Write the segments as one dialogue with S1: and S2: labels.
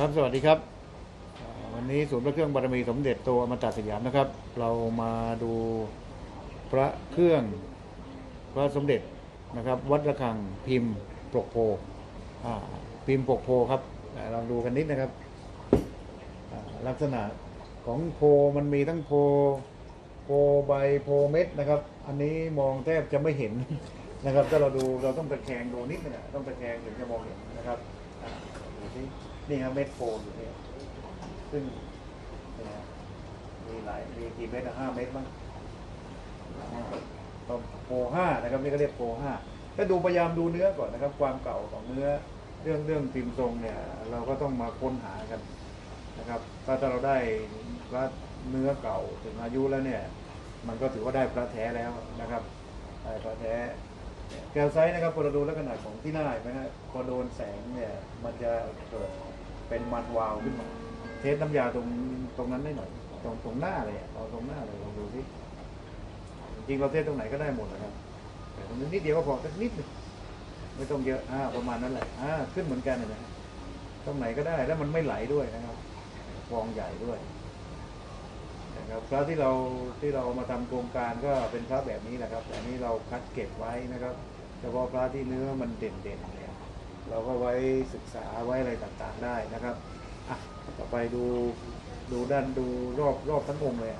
S1: ครับสวัสดีครับ วันนี้ศูนย์พระเครื่องบารมีสมเด็จโตอมตะสยามนะครับ เรามาดูพระเครื่องพระสมเด็จนะครับ วัดระฆังพิมพ์ปกโพพิมพ์ปกโพครับอ่าลองดูกันนิดนะครับลักษณะของโพมันมีทั้งโพโพใบโพเม็ดนะครับ อันนี้มองแทบจะไม่เห็นนะครับถ้าเราดูเราต้องตะแคงดูนิดนึงอะต้องตะแคงถึงจะมองเห็นนะครับดูสิ นี่ครับเม็ดโพอยู่นี่ซึ่งเนี่ยมีหลายมีกี่เม็ดอะห้าเม็ดมั้งตองโพห้านะครับนี่ก็เรียกโพห้าถ้าดูพยายามดูเนื้อก่อนนะครับ ความเก่าของเนื้อเรื่องเรื่องพิมพ์ทรงเนี่ย เราก็ต้องมาค้นหากันนะครับ ถ้าถ้าเราได้พระเนื้อเก่าถึงอายุแล้วเนี่ย มันก็ถือว่าได้พระแท้แล้วนะครับได้พระแท้ แกลไซต์นะครับพอเราดูลักษณะของที่หน้าเห็นไหมฮะพอโดนแสงเนี่ยมันจะเกิดเป็นมันวาวขึ้นมา เทสน้ำยาตรงตรงนั้นได้หน่อย ตรงตรงหน้าเลยอะเอาตรงหน้าเลยลองดูสิจริงเราเทสตรงไหนก็ได้หมดนะครับแต่ตรงนี้นิดเดียวก็พอสักนิดหนึงไม่ต้องเยอะอ่าประมาณนั้นแหละอ่าขึ้นเหมือนกันนะฮะตรงไหนก็ได้แล้วมันไม่ไหลด้วยนะครับฟองใหญ่ด้วย นะครับพระที่เราที่เรามาทำโครงการก็เป็นพระแบบนี้แหละครับ แต่นี้เราคัดเก็บไว้นะครับเฉพาะพระที่เนื้อมันเด่นๆเนี่ยเราก็ไว้ศึกษาไว้อะไรต่างๆได้นะครับอะต่อไปดูดูด้านดูรอบรอบทั้งองค์เลย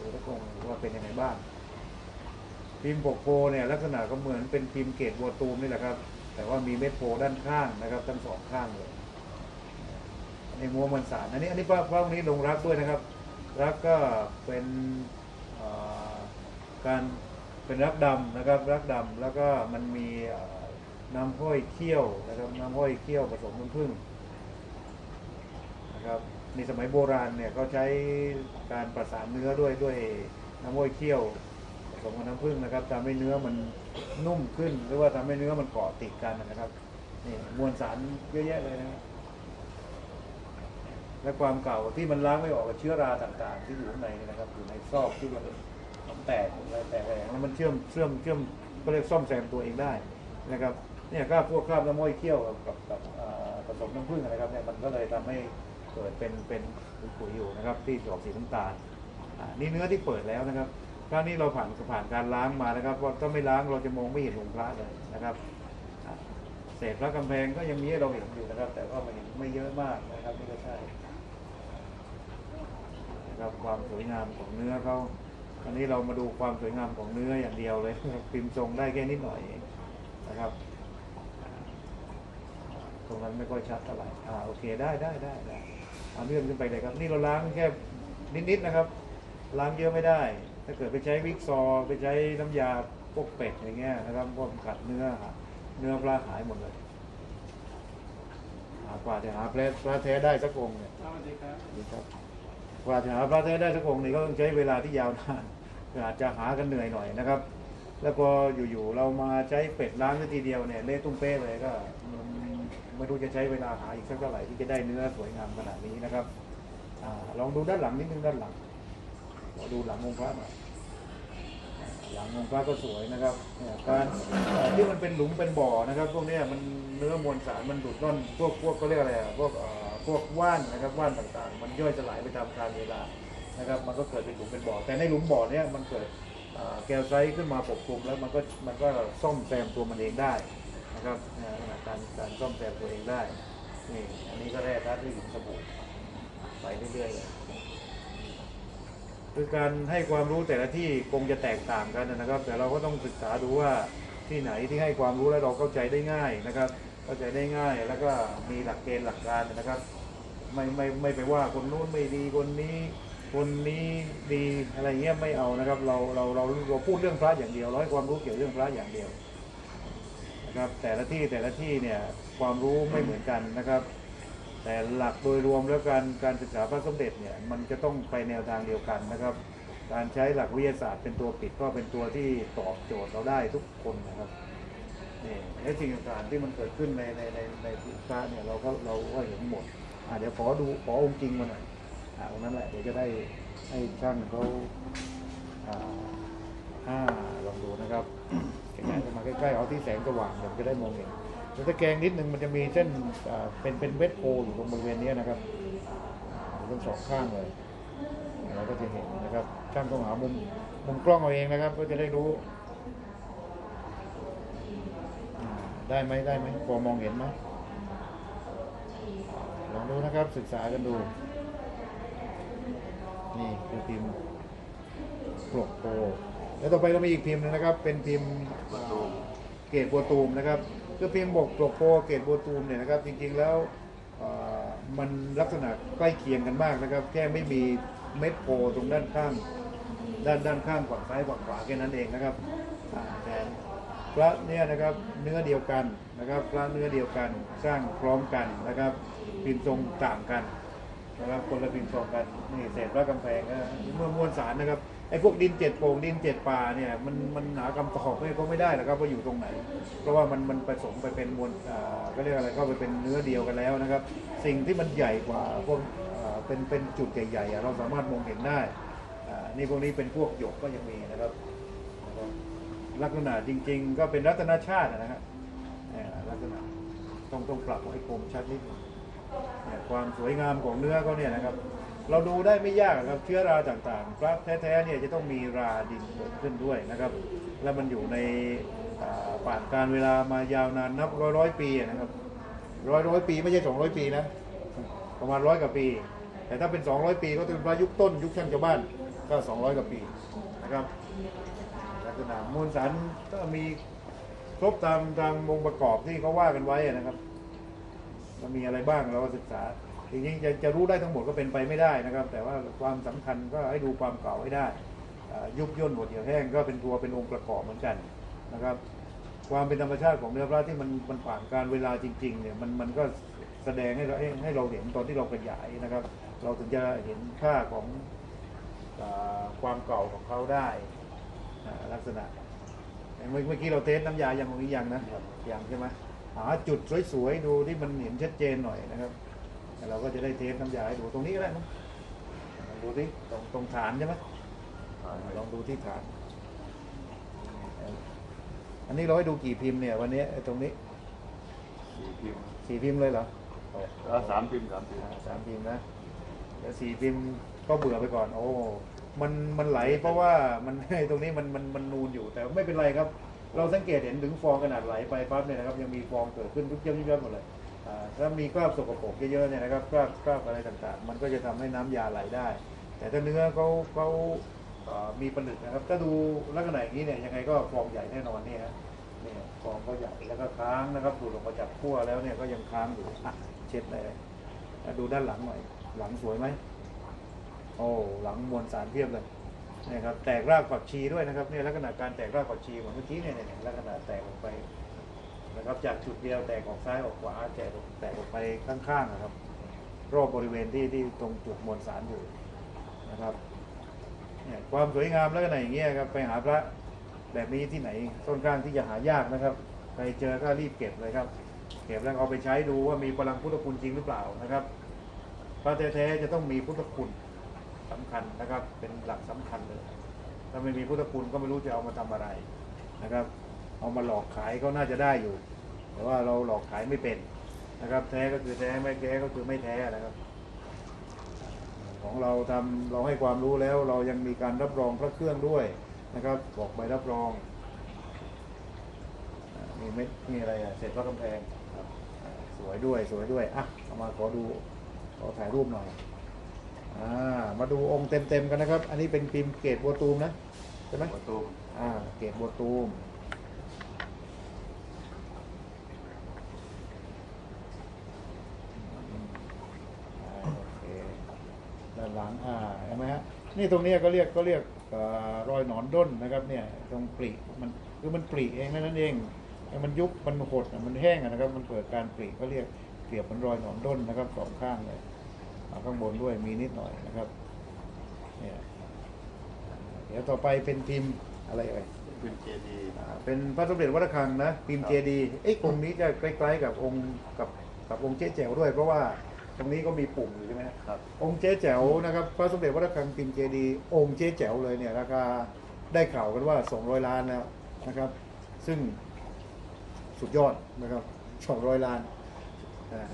S1: ดูทั้งองค์ว่าเป็นยังไงบ้างพิมพ์ปกโพเนี่ยลักษณะก็เหมือนเป็นพิมพ์เกตบัวตูมนี่แหละครับ แต่ว่ามีเม็ดโพด้านข้างนะครับ ทั้งสองข้างเลยในมัวมันสารอันนี้อันนี้พระพระองค์นี้ลงรักด้วยนะครับ รักก็เป็นการเป็นรักดำนะครับรักดำแล้วก็มันมีน้ำห้อยเขี้ยวนะครับน้ำห้อยเขี้ยวผสมน้ำผึ้งนะครับในสมัยโบราณเนี่ยก็ใช้การประสานเนื้อด้วยด้วยน้ำห้อยเขี้ยวผสมกับน้ำผึ้งนะครับทำให้เนื้อมันนุ่มขึ้น หรือว่าทำให้เนื้อมันเกาะติดกันนะครับนี่มวลสารเยอะแยะเลยนะครับ และความเก่าที่มันล้างไม่ออกกับเชื้อราต่างๆ ที่อยู่ข้างในนะครับ อยู่ในซอกที่มันแตกอะไรแตกอะไรแล้วมันเชื่อมเชื่อมเชื่อมก็เรียกซ่อมแซมตัวเองได้นะครับเนี่ยก็พวกคราบน้ำม้อยเคี่ยวกับกับผสมน้ำผึ้งนะครับเนี่ยมันก็เลยทำให้เกิดเป็นเป็นปุ๋ยอยู่นะครับที่ออกสีน้ำตาลนี่เนื้อที่เปิดแล้วนะครับครั้งนี้เราผ่านผ่านการล้างมานะครับเพราะถ้าไม่ล้างเราจะมองไม่เห็นองค์พระเลยนะครับเศษพระกำแพงก็ยังมีให้เราเห็นอยู่นะครับ แต่ก็ไม่เห็นไม่เยอะมากนะครับนี่ก็ใช่ นะครับ ความสวยงามของเนื้อเขาอันนี้เรามาดูความสวยงามของเนื้ออย่างเดียวเลยพิมพ์ทรงได้แค่นิดหน่อยเองนะครับอ่าตรงนั้นไม่ค่อยชัดเท่าไหร่อ่าโอเคได้ได้ได้ได้เอาเลื่อนขึ้นไปเลยครับ นี่เราล้างแค่นิดๆนะครับ ล้างเยอะไม่ได้ ถ้าเกิดไปใช้วิกซอร์ไปใช้น้ำยาพวกเป็ดอย่างเงี้ยนะครับพวกขัดเนื้อหาเนื้อปลาหายหมดเลยหากว่าจะหาแพะปลาแท้ได้สักองค์เนี่ย
S2: สวัสดีครับ
S1: นี่ครับ กว่าจะหาปลาแท้ได้สักองค์นี่ก็ต้องใช้เวลาที่ยาวนานอาจจะหากันเหนื่อยหน่อยนะครับ แล้วพออยู่ๆเรามาใช้เป็ดล้างทีเดียวเนี่ยเละตุ้มเป๊ะเลยก็มันไม่รู้จะใช้เวลาหาอีกสักเท่าไหร่ที่จะได้เนื้อสวยงามขนาดนี้นะครับอลองดูด้านหลังนิดนึงด้านหลังขอดูหลังองค์พระหน่อยหลังองค์พระก็สวยนะครับการที่มันเป็นหลุมเป็นบ่อนะครับ พวกนี้มันเนื้อมวลสารมันดูดร่อนพวกพวกเขาเรียกอะไรอะพวกเอ่อ พวกว่านนะครับว่านต่างๆ มันย่อยสลายไปตามกาลเวลานะครับ มันก็เกิดเป็นหลุมเป็นบ่อ แต่ในหลุมบ่อเนี้ยมันเกิดแกลไซต์ขึ้นมาปกคลุมแล้วมันก็มันก็ซ่อมแซมตัวมันเองได้นะครับนี่ยการการซ่อมแซมตัวเองได้นี่อันนี้ก็แร่ธาตุที่หลุมสบู่ไปเรื่อยๆเลยคือการให้ความรู้แต่ละที่คงจะแตกต่างกันนะครับ แต่เราก็ต้องศึกษาดูว่าที่ไหนที่ให้ความรู้แล้วเราเข้าใจได้ง่ายนะครับ เข้าใจได้ง่ายแล้วก็มีหลักเกณฑ์หลักการนะครับ ไม่ไม่ไม่ไปว่าคนนู้นไม่ดีคนนี้คนนี้ดีอะไรเงี้ยไม่เอานะครับ เราเราเราเราพูดเรื่องพระอย่างเดียวเราให้ความรู้เกี่ยวเรื่องพระอย่างเดียวนะครับ แต่ละที่แต่ละที่เนี่ยความรู้ไม่เหมือนกันนะครับ แต่หลักโดยรวมแล้วการการศึกษาพระสมเด็จเนี่ยมันจะต้องไปแนวทางเดียวกันนะครับ การใช้หลักวิทยาศาสตร์เป็นตัวปิดก็เป็นตัวที่ตอบโจทย์เราได้ทุกคนนะครับ และสิ่งต่างๆที่มันเกิดขึ้นในในในในพุทธะเนี่ยเราก็เราก็เห็นหมดอะเดี๋ยวขอดูขอองค์จริงมาหน่อยอ่าตรงนั้นแหละเดี๋ยวจะได้ให้ช่างเขาอ่าห้าลองดูนะครับใกล้ๆมาใกล้ๆเอาที่แสงสว่างเดี๋ยวจะได้มองเห็นเดี๋ยวตะแกรงนิดนึงมันจะมีเส้นอ่าเป็นเป็นเวทโคอยู่ตรงบริเวณนี้นะครับทั้งสองข้างเลยเราก็จะเห็นนะครับช่างต้องหามุมมุมกล้องเอาเองนะครับ ก็จะได้รู้อ่า ได้ไหมได้ไหมพอมองเห็นไหมลองดูนะครับศึกษากันดู นี่คือพิมพ์ปลกโปแล้วต่อไปเรามีอีกพิมพ์หนึงนะครับ เป็นพิมพ์เกรดบัวตูมนะครับคือพิมพ์บกปลกโปเกรดบัวตูมเนี่ยนะครับ จริงๆแล้วมันลักษณะใกล้เคียงกันมากนะครับ แค่ไม่มีเม็ดโพตรงด้านข้าง ด้านด้านข้างฝั่งซ้ายฝั่งขวาแค่นั้นเองนะครับ พระเนี่ยนะครับเนื้อเดียวกันนะครับพระเนื้อเดียวกันสร้างพร้อมกันนะครับพิมพ์ทรงต่างกันนะครับคนละพิมพ์ทรงกันนี่เศษพระกำแพงเมื่อมวลสารนะครับไอ้พวกดินเจ็ดโป่งดินเจ็ดป่าเนี่ยมันมันหาคำตอบให้ก็ไม่ได้หรอกครับว่าอยู่ตรงไหน เพราะว่ามันมันผสมไปเป็นมวลอ่าก็เรียกอะไรเข้าไปเป็นเนื้อเดียวกันแล้วนะครับ สิ่งที่มันใหญ่กว่าพวกอ่าเป็นเป็นจุดใหญ่ๆเราสามารถมองเห็นได้อ่านี่พวกนี้เป็นพวกหยกก็ยังมีนะครับ ลักษณะจริง ๆ ก็เป็นรัตนชาตินะฮะลักษณะต้องต้องปรับให้คมชัดนิดหนึงเนี่ยความสวยงามของเนื้อเขาเนี่ยนะครับ เราดูได้ไม่ยากครับเชื้อราต่างๆพระแท้ๆเนี่ยจะต้องมีราดินเกิดขึ้นด้วยนะครับ แล้วมันอยู่ในอ่าผ่านการเวลามายาวนานนับร้อยร้อยปีนะครับร้อยร้อยปีไม่ใช่สองร้อยปีนะประมาณร้อยกว่าปี แต่ถ้าเป็น200ปีก็จะเป็นพระยุคต้นยุคช่างชาวบ้านก็200กว่าปีนะครับ ลักษณะมวลสารก็มีครบตามตามองค์ประกอบที่เขาว่ากันไว้นะครับมันมีอะไรบ้างเราก็ศึกษาจริงๆจะจะรู้ได้ทั้งหมดก็เป็นไปไม่ได้นะครับ แต่ว่าความสำคัญก็ให้ดูความเก่าให้ได้ยุบย่นหมดเหี่ยวแห้งก็เป็นตัวเป็นองค์ประกอบเหมือนกันนะครับ ความเป็นธรรมชาติของเนื้อพระที่มันมันผ่านการเวลาจริงๆเนี่ยมันมันก็แสดงให้เราให้ให้เราเห็นตอนที่เราขยายนะครับ เราถึงจะเห็นค่าของอความเก่าของเขาได้ ลักษณะเมื่อเมื่อกี้เราเทสน้ำยายังของนี้ยังนะยังใช่ไหมหาจุดสวยๆดูที่มันเห็นชัดเจนหน่อยนะครับแล้วเราก็จะได้เทสน้ำยาให้ดูตรงนี้ก็ได้นะลองดูที่ตรงตรงฐานใช่ไหมอ่าลองดูที่ฐาน อันนี้เราให้ดูกี่พิมพ์เนี่ย วันนี้ไอ้ตรงนี้
S2: สี่พิมพ์
S1: สี่พิมพ์เลยเหรอ
S2: แล้วสามพิมพ์สามพิมพ์
S1: อ่าสามพิมพ์นะแล้วสี่พิมพ์ก็เบื่อไปก่อน โอ้ มันมันไหลเพราะว่ามัน ตรงนี้มันมันมันนูนอยู่แต่ไม่เป็นไรครับ เราสังเกตเห็นถึงฟองขนาดไหลไปปั๊บเนี่ยนะครับยังมีฟองเกิดขึ้นทุกเยี่ยมยี่ยมหมดเลยอ่าถ้ามีคราบสกปรกเยอะๆเนี่ยนะครับคราบคราบอะไรต่างๆ มันก็จะทำให้น้ำยาไหลได้ แต่ถ้าเนื้อเขาเขามีผลึกนะครับ ถ้าดูลักษณะอย่างนี้เนี่ยยังไงก็ฟองใหญ่แน่นอนเนี่ยฮะเนี่ยฟองก็ใหญ่แล้วก็ค้างนะครับดูดออกมาจากขั้วแล้วเนี่ยก็ยังค้างอยู่อะเช็ดเลยดูด้านหลังหน่อยหลังสวยไหม โอ้หลังมวลสารเพียบเลยนี่ครับแตกรากผักชีด้วยนะครับเนี่ยลักษณะการแตกรากผักชีเหมือนเมื่อกี้เนี่ยเนี่ยลักษณะแตกออกไปนะครับจากจุดเดียวแตกออกซ้ายออกขวาแตกแตกออกไปข้างๆนะครับ รอบบริเวณที่ที่ตรงจุดมวลสารอยู่นะครับเนี่ยความสวยงามลักษณะอย่างเงี้ยครับไปหาพระแบบนี้ที่ไหนค่อนข้างที่จะหายากนะครับใครเจอก็รีบเก็บเลยครับเก็บแล้วเอาไปใช้ดูว่ามีพลังพุทธคุณจริงหรือเปล่านะครับพระแท้ๆจะต้องมีพุทธคุณ สำคัญนะครับเป็นหลักสำคัญเลย ถ้าไม่มีพุทธคุณก็ไม่รู้จะเอามาทำอะไรนะครับ เอามาหลอกขายก็น่าจะได้อยู่ แต่ว่าเราหลอกขายไม่เป็นนะครับ แท้ก็คือแท้ไม่แท้ก็คือไม่แท้นะครับ ของเราทำเราให้ความรู้แล้วเรายังมีการรับรองพระเครื่องด้วยนะครับบอกใบรับรองมีเม็ดมีอะไรอะเสร็จพระกำแพงสวยด้วยสวยด้วยอะเอามาขอดูขอถ่ายรูปหน่อย อ่ามาดูองค์เต็มๆกันนะครับ อันนี้เป็นพิมพ์เกรดบัวตูมนะใช่ไหม
S2: ประตู
S1: อ่าเกรดบัวตูมอ่าโอเคด้านหลังอ่าเห็นไหมฮะนี่ตรงเนี้ยก็เรียกก็เรียกเอ่อรอยหนอนด้นนะครับเนี่ยตรงปลีมันคือมันปลีเองนั่นเองไอ้มันยุบมันหดอะมันแห้งอะนะครับ มันเกิดการปลีก็เรียกเปรียบเหมันรอยหนอนด้นนะครับสองข้างเลย เอาข้างบนด้วยมีนิดหน่อยนะครับเนี่ยเดี๋ยวต่อไปเป็นพิมพ์อะไรเอ่ย
S2: พิมพ์เจดีย์
S1: อ่าเป็นพระสมเด็จวัดระฆังนะพิมพ์เจดีย์เอ้ยองค์นี้จะใกล้ๆกับองค์กับกับองค์เจ๊แจ๋วด้วย เพราะว่าตรงนี้ก็มีปุ่มอยู่ใช่ไหมฮะ
S2: ครับ
S1: องค์เจ๊แจ๋วนะครับพระสมเด็จวัดระฆังพิมพ์เจดีย์องค์เจ๊แจ๋วเลยเนี่ยราคาได้ข่าวกันว่า 200 ล้านแล้วนะครับ ซึ่งสุดยอดนะครับสองร้อยล้านอ่า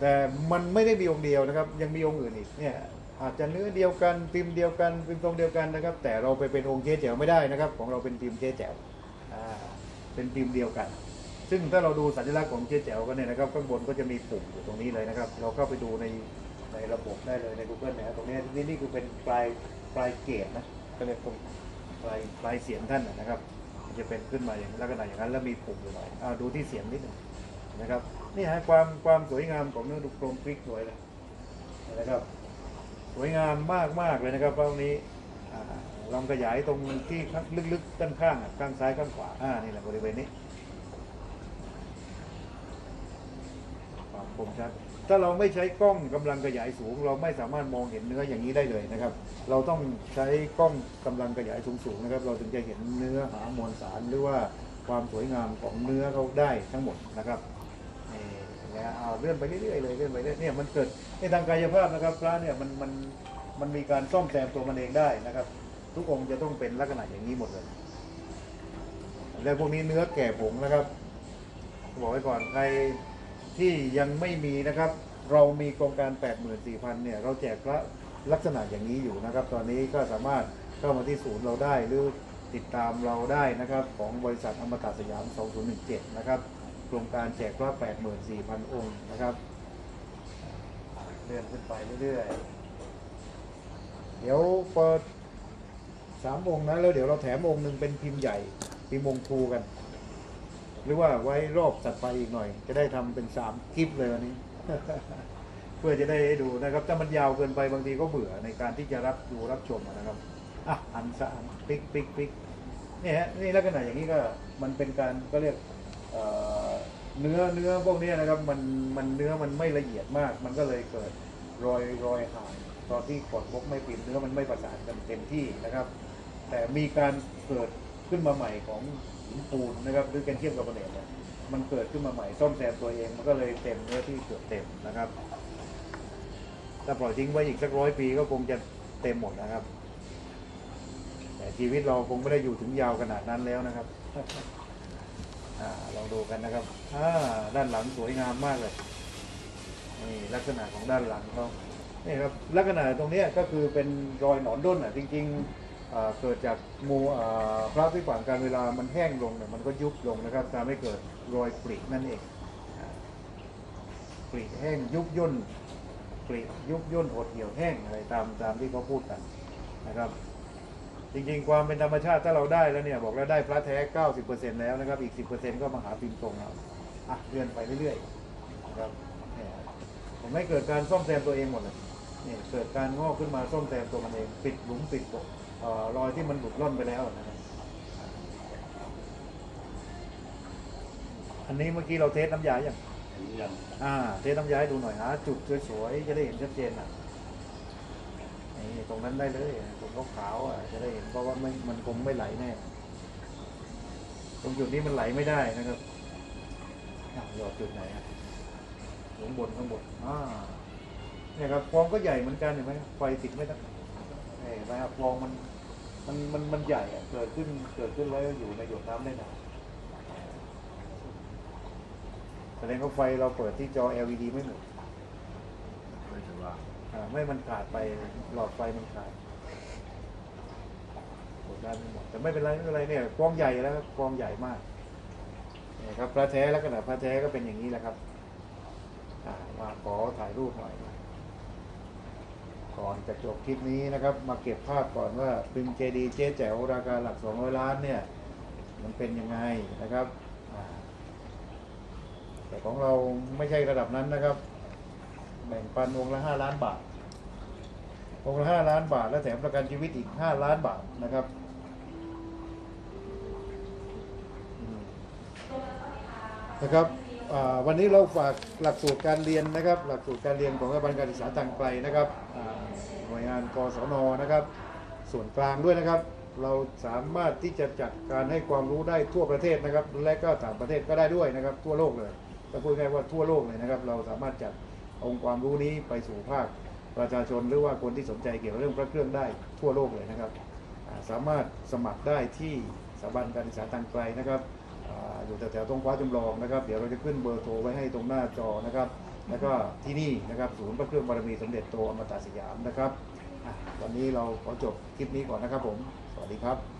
S1: แต่มันไม่ได้มีองค์เดียวนะครับ ยังมีองค์อื่นอีกเนี่ยอาจจะเนื้อเดียวกันพิมพ์เดียวกันพิมพ์ตรงเดียวกันนะครับ แต่เราไปเป็นองค์เจ๊แจ๋วไม่ได้นะครับ ของเราเป็นพิมพ์เจ๊แจ๋วอ่าเป็นพิมพ์เดียวกัน ซึ่งถ้าเราดูสัญลักษณ์ของเจ๊แจ๋วกันเนี่ยนะครับข้างบนก็จะมีปุ่มอยู่ตรงนี้เลยนะครับ เราเข้าไปดูในในระบบได้เลยใน Google นะตรงนี้นี่นี่คือเป็นปลายปลายเกตนะก็เรียกตรงปลายปลายเสียงท่านนะครับ จะเป็นขึ้นมาอย่างลักษณะอย่างนั้นแล้วมีปุ่มอยู่หน่อยอ่าดูที่เสียงนิดหนึ่ง นะครับนี่ฮะความความสวยงามของเนื้อดูโครงพริกสวยเลยนะครับ สวยงามมากมากเลยนะครับตรงนี้ลองขยายตรงที่ลึกๆด้านข้างข้างซ้ายข้างขวาอ่านี่แหละบริเวณนี้ความคมชัดถ้าเราไม่ใช้กล้องกำลังขยายสูง เราไม่สามารถมองเห็นเนื้ออย่างนี้ได้เลยนะครับ เราต้องใช้กล้องกำลังขยายสูงๆนะครับ เราถึงจะเห็นเนื้อหามวลสารหรือว่าความสวยงามของเนื้อเขาได้ทั้งหมดนะครับ เอาเลื่อนไปเรื่อยๆเลยเลื่อนไปเรื่อยเนี่ยมันเกิดในทางกายภาพนะครับพระเนี่ยมันมันมันมีการซ่อมแซมตัวมันเองได้นะครับ ทุกองค์จะต้องเป็นลักษณะอย่างนี้หมดเลยแล้วพวกนี้เนื้อแก่ผงนะครับบอกไว้ก่อนใครที่ยังไม่มีนะครับ เรามีโครงการ 84,000เนี่ยเราแจกพระลักษณะอย่างนี้อยู่นะครับ ตอนนี้ก็สามารถเข้ามาที่ศูนย์เราได้หรือติดตามเราได้นะครับ ของบริษัทอมตะสยาม 2017 นะครับ โครงการแจกพระ84,000 องค์นะครับเลื่อนขึ้นไปเรื่อยๆ เดี๋ยวเปิดสามองค์นะแล้วเดี๋ยวเราแถมองค์หนึ่งเป็นพิมพ์ใหญ่พิมพ์องคูกัน หรือว่าไว้รอบตัดไปอีกหน่อย จะได้ทำเป็นสามคลิปเลยวันนี้ เพื่อจะได้ดูนะครับถ้ามันยาวเกินไปบางทีก็เบื่อในการที่จะรับดูรับชมนะครับอะอันสะอันปิ๊กปิ๊กปิ๊กนี่ฮะนี่ลักษณะอย่างนี้ก็มันเป็นการก็เรียกเอ่อ เนื้อเนื้อพวกนี้นะครับมันมันเนื้อมันไม่ละเอียดมาก มันก็เลยเกิดรอยรอยหายตอนที่กดบกไม่ปิดเนื้อมันไม่ประสานกันเต็มที่นะครับ แต่มีการเกิดขึ้นมาใหม่ของหินปูนนะครับหรือแกนเทียมกับเนตเนี่ยมันเกิดขึ้นมาใหม่ซ่อมแซมตัวเองมันก็เลยเต็มเนื้อที่เกือบเต็มนะครับ ถ้าปล่อยทิ้งไว้อีกสักร้อยปีก็คงจะเต็มหมดนะครับ แต่ชีวิตเราคงไม่ได้อยู่ถึงยาวขนาดนั้นแล้วนะครับ อ่าลองดูกันนะครับอ่าด้านหลังสวยงามมากเลยนี่ลักษณะของด้านหลังเขานี่ครับลักษณะตรงนี้ก็คือเป็นรอยหนอนด้นอะจริงๆเกิดจากมูอ่าพระที่ผ่านการเวลามันแห้งลงเนี่ยมันก็ยุบลงนะครับทำให้เกิดรอยปรินั่นเองปริแห้งยุบย่นปริยุบย่นหดเหี่ยวแห้งอะไรตามตามที่เขาพูดกันนะครับ จริงๆ ความเป็นธรรมชาติถ้าเราได้แล้วเนี่ย บอกแล้วได้พระแท้ 90%แล้วนะครับ อีก 10%ก็มาหาพิมพ์ตรงเอาอะเลื่อนไปเรื่อยๆนะครับเนี่ยผมไม่เกิดการซ่อมแซมตัวเองหมดเลยเนี่ยเกิดการงอกขึ้นมาซ่อมแซมตัวมันเองปิดหลุมปิดโปะเอ่อรอยที่มันหลุดร่อนไปแล้วนะครับอันนี้เมื่อกี้เราเทสน้ำยาอย่าง
S2: อันนี้ยัง
S1: อ่า เทน้ำยาให้ดูหน่อยหาจุดสวยๆจะได้เห็นชัดเจนอะนี่ ตรงนั้นได้เลยตรงขาวๆอะจะได้เห็นเพราะว่าไม่มันคงไม่ไหลแน่ตรงจุดนี้มันไหลไม่ได้นะครับหยอดจุดไหนอะข้างบนข้างบนอ่าเนี่ยครับฟองก็ใหญ่เหมือนกันเห็นไหมไฟติดไม่ได้เห็นไหมครับฟองมันมันมันมันใหญ่อะเกิดขึ้นเกิดขึ้นแล้วอยู่ในหยดน้ำได้นานแสดงว่าไฟเราเปิดที่จอ LED ไม่หมด
S2: ไม่จะว่า
S1: อ่าไม่มันขาดไปหลอดไฟมันขาดกดได้ไม่หมดแต่ไม่เป็นไรไม่เป็นไรเนี่ยกล้องใหญ่แล้วครับกล้องใหญ่มากนี่ครับพระแท้ลักษณะพระแท้ก็เป็นอย่างนี้แหละครับอ่ามาขอถ่ายรูปหน่อย ก่อนจะจบคลิปนี้นะครับ มาเก็บภาพก่อนว่าพิมพ์เจดีเจ๊แจ๋วราคาหลักสองร้อยล้านเนี่ย มันเป็นยังไงนะครับอ่าแต่ของเราไม่ใช่ระดับนั้นนะครับ บ่งปันวงละห้าล้านบาทวงละห้าล้านบาท และแถมประกันชีวิตอีกห้าล้านบาทนะครับนะครับวันนี้เราฝากหลักสูตรการเรียนนะครับ หลักสูตรการเรียนของสถาบันการศึกษาทางไกลนะครับหน่วยงานกศนนะครับ ส่วนกลางด้วยนะครับ เราสามารถที่จะจัดการให้ความรู้ได้ทั่วประเทศนะครับ และก็ต่างประเทศก็ได้ด้วยนะครับ ทั่วโลกเลยก็พูดง่ายว่าทั่วโลกเลยนะครับ เราสามารถจัด องค์ความรู้นี้ไปสู่ภาคประชาชนหรือว่าคนที่สนใจเกี่ยวกับเรื่องพระเครื่องได้ทั่วโลกเลยนะครับ สามารถสมัครได้ที่สถาบันการศึกษาทางไกลนะครับอยู่แถวๆตรงคว้าจำลองนะครับ เดี๋ยวเราจะขึ้นเบอร์โทรไว้ให้ตรงหน้าจอนะครับ แล้วก็ที่นี่นะครับศูนย์พระเครื่องบารมีสมเด็จโตอมตะสยามนะครับอะวันนี้เราขอจบคลิปนี้ก่อนนะครับผม สวัสดีครับ